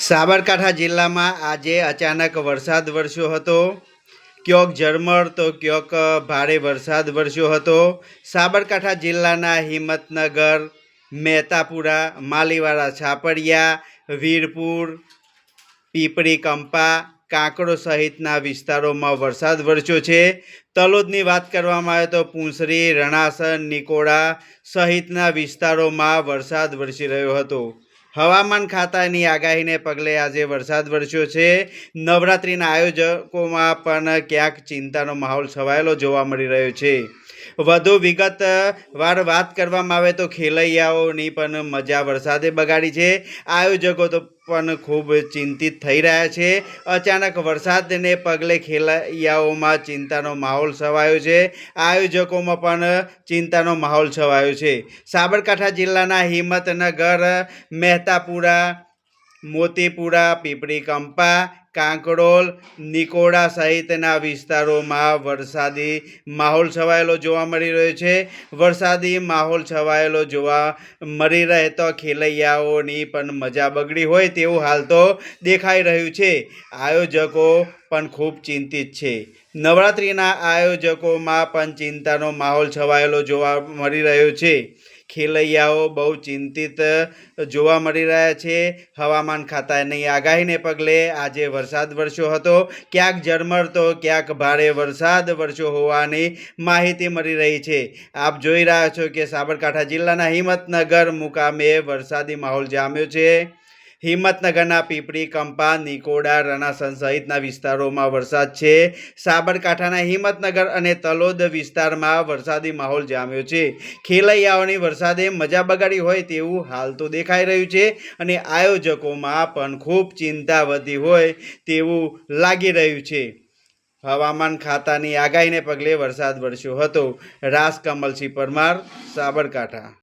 સાબરકાંઠા જિલ્લામાં આજે અચાનક વરસાદ વરસ્યો હતો. ક્યોક ઝરમર, તો ક્યોક ભારે વરસાદ વરસ્યો હતો. સાબરકાંઠા જિલ્લાના હિંમતનગર, મહેતાપુરા, માલીવાડા છાપડિયા વીરપુર, પીપળી કંપા કાંકરો સહિતના વિસ્તારોમાં વરસાદ વરસ્યો છે. તલોદની વાત કરવામાં આવે તો પૂંસરી રણાસર નિકોડા સહિતના વિસ્તારોમાં વરસાદ વરસી રહ્યો હતો. હવામાન ખાતાની આગાહીને પગલે આજે વરસાદ વરસ્યો છે. નવરાત્રિના આયોજકોમાં પણ ક્યાંક ચિંતાનો માહોલ છવાયેલો જોવા મળી રહ્યો છે. વધુ વિગતવાર વાત કરવામાં આવે તો ખેલૈયાઓની પણ મજા વરસાદે બગાડી છે. આયોજકો તો પણ ખૂબ ચિંતિત થઈ રહ્યા છે. અચાનક વરસાદને પગલે ખેલૈયાઓમાં ચિંતાનો માહોલ છવાયો છે. આયોજકોમાં પણ ચિંતાનો માહોલ છવાયો છે. સાબરકાંઠા જિલ્લાના હિંમતનગર, મહેતાપુરા, મોતીપુરા પીપળી કંપા કાંકડોલ નિકોડા સહિતના વિસ્તારોમાં વરસાદી માહોલ છવાયેલો જોવા મળી રહ્યો છે. વરસાદી માહોલ છવાયેલો જોવા મળી રહે તો ખેલૈયાઓની પણ મજા બગડી હોય તેવું હાલ તો દેખાઈ રહ્યું છે. આયોજકો પણ ખૂબ ચિંતિત છે. નવરાત્રિના આયોજકોમાં પણ ચિંતાનો માહોલ છવાયેલો જોવા મળી રહ્યો છે. ખેલૈયાઓ બહુ ચિંતિત જોવા મળી રહ્યા છે. હવામાન ખાતાની આગાહીને પગલે આજે વરસાદ વરસ્યો હતો. ક્યાંક ઝરમર તો ક્યાંક ભારે વરસાદ વરસ્યો હોવાની માહિતી મળી રહી છે. આપ જોઈ રહ્યા છો કે સાબરકાંઠા જિલ્લાના હિંમતનગર મુકામે વરસાદી માહોલ જામ્યો છે. હિંમતનગરના પીપળી, કંપા, નિકોડા, રણાસણ સહિતના વિસ્તારોમાં વરસાદ છે. સાબરકાંઠાના હિંમતનગર અને તલોદ વિસ્તારમાં વરસાદી માહોલ જામ્યો છે. ખેલૈયાઓની વરસાદે મજા બગાડી હોય તેવું હાલ તો દેખાઈ રહ્યું છે અને આયોજકોમાં પણ ખૂબ ચિંતા વધી હોય તેવું લાગી રહ્યું છે. હવામાન ખાતાની આગાહીને પગલે વરસાદ વરસ્યો હતો. રાસ કમલસિંહ પરમાર, સાબરકાંઠા.